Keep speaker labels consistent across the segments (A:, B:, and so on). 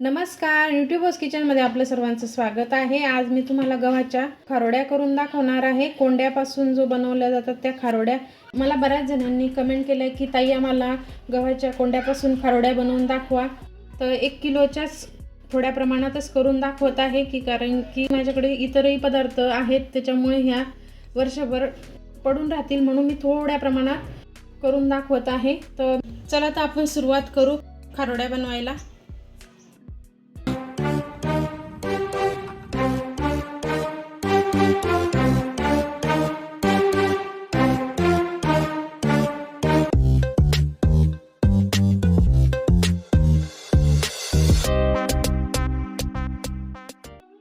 A: नमस्कार यूट्यूबर्स किचनमध्ये आपलं सर्वांचं स्वागत आहे. आज मी तुम्हाला गव्हाच्या खारोड्या करून दाखवणार आहे. कोंड्यापासून जो बनवल्या जातात त्या खारोड्या. मला बऱ्याच जणांनी कमेंट केलं की ताई आम्हाला गव्हाच्या कोंड्यापासून खारोड्या बनवून दाखवा. तर एक किलोच्याच थोड्या प्रमाणातच करून दाखवत आहे की कारण की माझ्याकडे इतरही पदार्थ आहेत. त्याच्यामुळे ह्या वर्षभर पडून राहतील म्हणून मी थोड्या प्रमाणात करून दाखवत आहे. तर चला तर आपण सुरुवात करू खारोड्या बनवायला.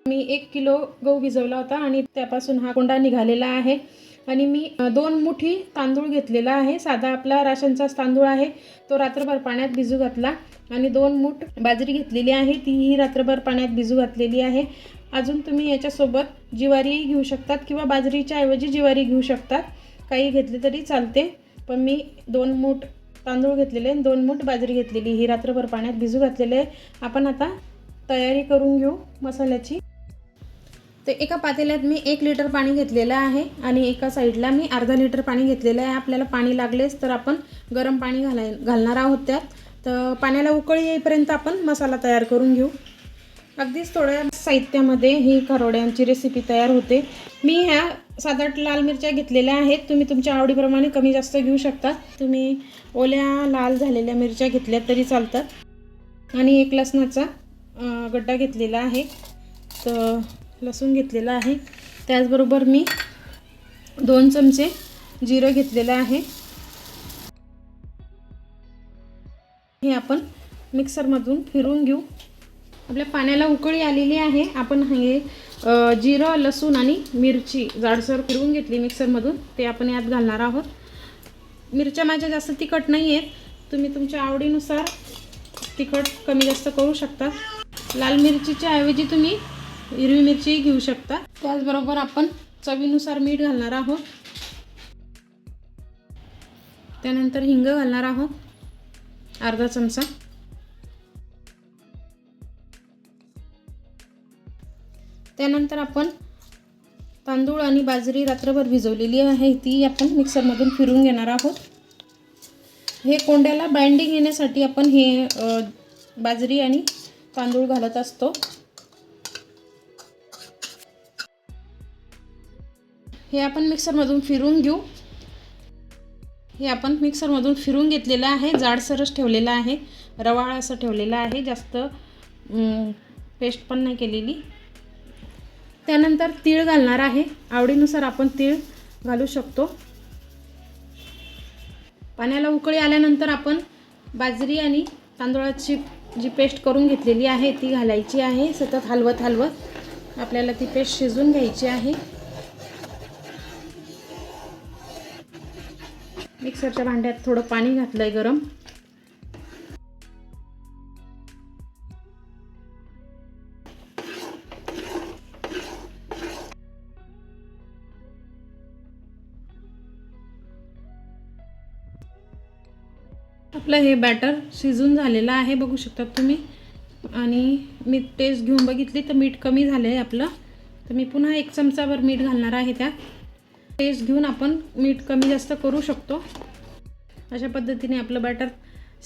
A: मी एक किलो गहू भिजवला होता आणि त्यापासून हा कोंडा निघालेला आहे. आणि मी दोन मुठी तांदूळ घेतलेला आहे. साधा आपला राशनचाच तांदूळ आहे. तो रात्रभर पाण्यात भिजू घातला. आणि दोन मूठ बाजरी घेतलेली आहे. तीही रात्रभर पाण्यात भिजू घातलेली आहे. अजून तुम्ही याच्यासोबत ज्वारीही घेऊ शकतात किंवा बाजरीच्या ऐवजी ज्वारी घेऊ शकतात. काही घेतले तरी चालते. पण मी दोन मूठ तांदूळ घेतलेले दोन मूठ बाजरी घेतलेली. ही रात्रभर पाण्यात भिजू घातलेले आपण आता तयारी करून घेऊ मसाल्याची. तर एका पातेल्यात मी एक लिटर पाणी घेतलेलं आहे आणि एका साईडला मी अर्धा लिटर पाणी घेतलेलं आहे. आपल्याला पाणी लागलेच तर आपण गरम पाणी घालाय घालणार आहोत त्यात. तर पाण्याला उकळी येईपर्यंत आपण मसाला तयार करून घेऊ. अगदीच थोड्या साहित्यामध्ये ही खरोड्यांची रेसिपी तयार होते. मी ह्या सात आठ लाल मिरच्या घेतलेल्या आहेत. तुम्ही तुमच्या आवडीप्रमाणे कमी जास्त घेऊ शकता. तुम्ही ओल्या लाल झालेल्या मिरच्या घेतल्या तरी चालतात. आणि एक लसणाचा गड्डा घेतलेला आहे. तर लसूण घेतलेला आहे. त्याचबरोबर मी दोन चमचे जिरं घेतलेलं आहे. हे आपण मिक्सरमधून फिरून घेऊ. आपल्या पाण्याला उकळी आलेली आहे. आपण हे जिरं लसूण आणि मिरची जाडसर फिरवून घेतली मिक्सरमधून. ते आपण यात घालणार आहोत. मिरच्या माझ्या जास्त तिखट नाही आहेत तुम्ही तुमच्या आवडीनुसार तिखट कमी जास्त करू शकता. लाल मिरचीच्या ऐवजी तुम्ही हिरवी मिरचीही घेऊ शकता. त्याचबरोबर आपण चवीनुसार मीठ घालणार आहोत. त्यानंतर हिंग घालणार आहोत. अर्धा चमचा. त्यानंतर आपण तांदूळ आणि बाजरी रात्रभर भिजवलेली आहे. ती आपण मिक्सरमधून फिरून घेणार आहोत. हे कोंड्याला बाइंडिंग येण्यासाठी आपण हे बाजरी आणि तांदूळ घालत असतो. हे आपण मिक्सरमधून फिरून घेऊ. हे आपण मिक्सरमधून फिरून घेतलेलं आहे. जाडसरच ठेवलेलं आहे. रवाळ असं ठेवलेलं आहे. जास्त पेस्ट पण नाही केलेली. त्यानंतर तीळ घालणार आहे. आवडीनुसार आपण तीळ घालू शकतो. पाण्याला उकळी आल्यानंतर आपण बाजरी आणि तांदूळाची जी पेस्ट करून घेतलेली आहे ती घालायची आहे. सतत हलवत हलवत आपल्याला ती पेस्ट शिजून घ्यायची आहे. मिक्सरच्या भांड्यात थोडं पाणी घातलं आहे गरम. आपलं हे बॅटर शिजून झालेलं आहे बघू शकता तुम्ही. आणि मी टेस्ट घेऊन बघितली तर मीठ कमी झालं आहे आपलं. तर मी पुन्हा एक चमचाभर मीठ घालणार आहे त्यात. टेस्ट घेऊन आपण मीठ कमी जास्त करू शकतो. अशा पद्धतीने आपलं बॅटर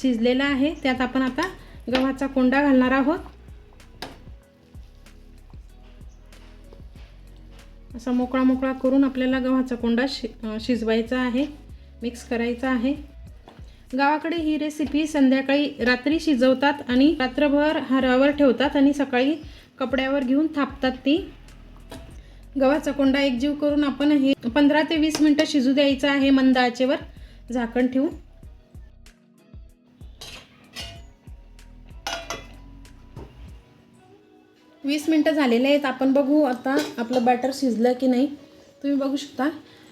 A: शिजलेलं आहे. त्यात आपण आता गव्हाचा कोंडा घालणार आहोत. असा मोकळा मोकळा करून आपल्याला गव्हाचा कोंडा शि शिजवायचा आहे. मिक्स करायचा आहे. गावाकडे ही रेसिपी संध्याकाळी रात्री शिजवतात आणि रात्रभर हारावर ठेवतात आणि सकाळी कपड्यावर घेऊन थापतात ती. गव्हाचा कोंडा एकजीव करून आपण हे पंधरा ते वीस मिनटं शिजू द्यायचं आहे मंद आचेवर झाकण ठेवून. वीस मिनटं झालेले आहेत. आपण बघू आता आपलं बॅटर शिजलं की नाही. तुम्ही बघू शकता.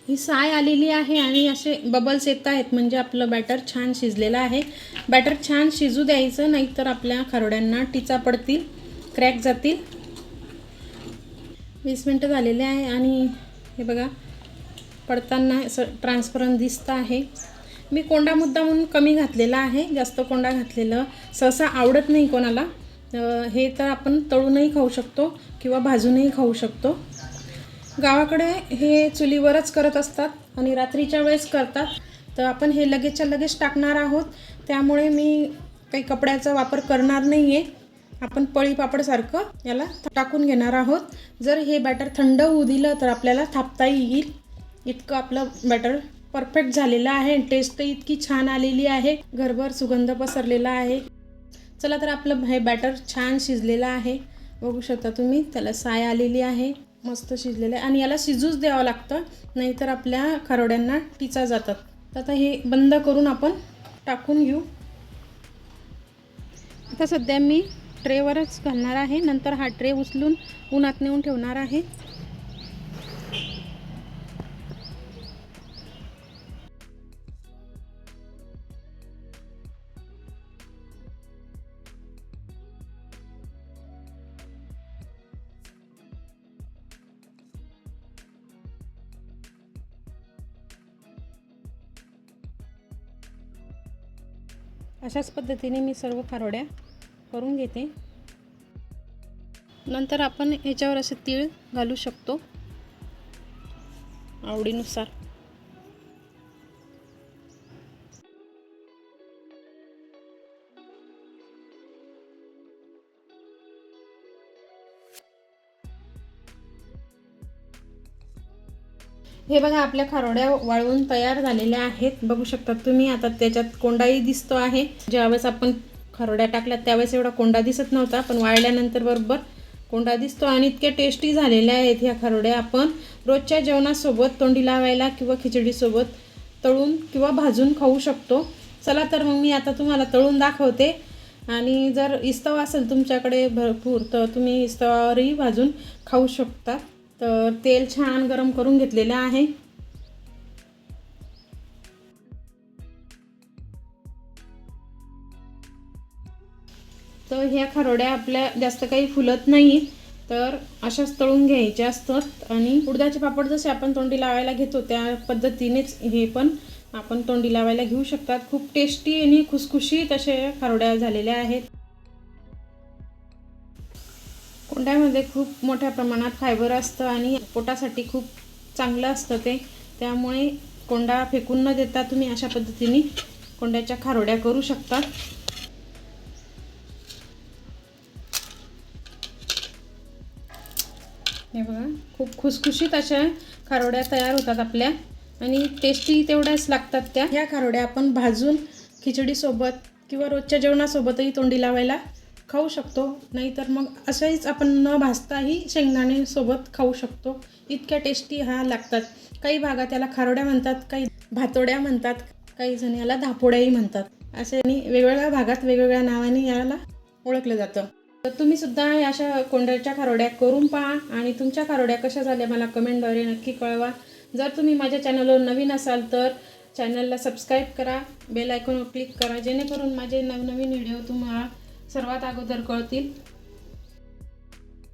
A: ही साय आलेली आहे आणि असे बबल्स येत आहेत. म्हणजे आपलं बॅटर छान शिजलेलं आहे. बॅटर छान शिजू द्यायचं नाहीतर आपल्या खरोड्यांना टिचा पडतील क्रॅक जातील. वीस मिनटं झालेले आहे आणि हे बघा पडताना असं ट्रान्सपरंट दिसतं आहे. मी कोंडा मुद्दा म्हणून कमी घातलेला आहे जास्त कोंडा घातलेलं सहसा आवडत नाही कोणाला. हे तर आपण तळूनही खाऊ शकतो किंवा भाजूनही खाऊ शकतो. गावाकडे हे चुलीवरच करत असतात आणि रात्रीच्या वेळेस करतात. तर आपण हे लगेचच्या लगेच टाकणार आहोत. त्यामुळे मी काही कपड्याचा वापर करणार नाही आहे आपण पळी पापडसारखं याला टाकून घेणार आहोत. जर हे बॅटर थंड होऊ दिलं तर आपल्याला थापता येईल. इतकं आपलं बॅटर परफेक्ट झालेलं आहे टेस्ट इतकी छान आलेली आहे. घरभर सुगंध पसरलेला आहे. चला तर आपलं हे बॅटर छान शिजलेलं आहे. बघू शकता तुम्ही त्याला साय आलेली आहे. मस्त शिजलेलं आहे. आणि याला शिजूच द्यावं लागतं नाहीतर आपल्या खारोड्यांना टिचा जातात. तर आता हे बंद करून आपण टाकून घेऊ. आता सध्या मी ट्रेवरच घालणार आहे. नंतर हा ट्रे उचलून उन्हात नेऊन ठेवणार आहे. अशाच पद्धतीने मी सर्व खारोड्या करून घेते. नंतर आपण याच्यावर असे तीळ घालू शकतो. आवडीनुसार. हे बघा आपल्या खारोड्या वाळवून तयार झालेल्या आहेत. बघू शकता तुम्ही आता त्याच्यात कोंडाही दिसतो आहे. ज्यावेळेस आपण खरड्या टाकल्यात. त्यावेळेस एवढा कोंडा दिसत नव्हता पण वाळल्यानंतर बरोबर कोंडा दिसतो आणि इतक्या टेस्टी झालेल्या आहेत ह्या खरड्या. आपण रोजच्या जेवणासोबत तोंडी लावायला किंवा खिचडीसोबत तळून किंवा भाजून खाऊ शकतो. चला तर मग मी आता तुम्हाला तळून दाखवते. आणि जर इस्तव असेल तुमच्याकडे भरपूर तर तुम्ही इस्तवावरही भाजून खाऊ शकता. तर तेल छान गरम करून घेतलेलं आहे. तर ह्या खारोड्या आपल्या जास्त काही फुलत नाही. तर अशाच तळून घ्यायच्या असतात. आणि उडदाचे पापड जसे आपण तोंडी लावायला घेतो त्या पद्धतीनेच हे पण आपण तोंडी लावायला घेऊ शकतात. खूप टेस्टी आणि खुसखुशीत असे खारोड्या झालेल्या आहेत. कोंड्यामध्ये खूप मोठ्या प्रमाणात फायबर असतं आणि पोटासाठी खूप चांगलं असतं ते. त्यामुळे कोंडा फेकून न देता तुम्ही अशा पद्धतीने कोंड्याच्या खारोड्या करू शकता हे बघा खूप खुसखुशीत अशा खारोड्या तयार होतात आपल्या. आणि टेस्टी तेवढ्याच लागतात त्या. ह्या खारोड्या आपण भाजून खिचडीसोबत किंवा रोजच्या जेवणासोबतही तोंडी लावायला खाऊ शकतो. नाहीतर मग असंहीच आपण न भाजताही शेंगदाणेसोबत खाऊ शकतो. इतक्या टेस्टी हा लागतात. काही भागात याला खारोड्या म्हणतात काही भातोड्या म्हणतात काही जण याला धापोड्याही म्हणतात. असे आणि वेगवेगळ्या भागात वेगवेगळ्या नावाने याला ओळखलं जातं. तर तुम्ही सुद्धा या अशा कोंडरच्या खारोड्या करून पहा आणि तुमच्या खारोड्या कशा झाल्या मला कमेंटद्वारे नक्की कळवा. जर तुम्ही माझ्या चॅनलवर नवीन असाल तर चॅनलला सबस्क्राईब करा बेल आयकॉनवर क्लिक करा जेणेकरून माझे नवनवीन व्हिडिओ तुम्हाला सर्वात अगोदर कळतील.